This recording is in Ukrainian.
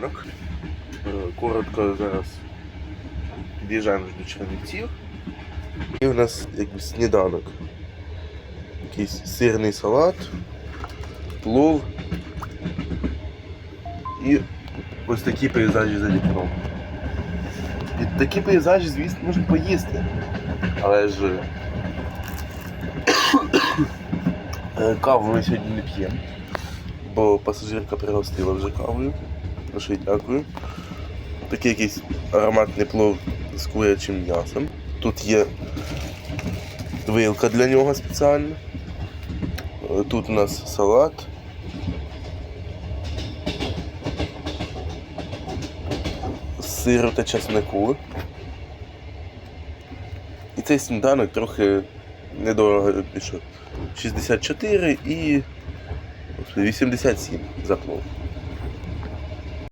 ранок. Е, Коротко зараз під'їжджаємо до Чернівців. І у нас якби сніданок. Якийсь сирний салат, плов і ось такі пейзажі за вікном. І такі пейзажі, звісно, можна поїсти. Але ж е, каву ми сьогодні не п'ємо, бо пасажирка пригостила вже кавою. За дякую. Такий якийсь ароматний плов з курячим м'ясом. Тут є вилка для нього спеціальна. Е, Тут у нас салат. Сиру та часнику. І цей сніданок трохи недорого пішов. 64 і 87 за плов.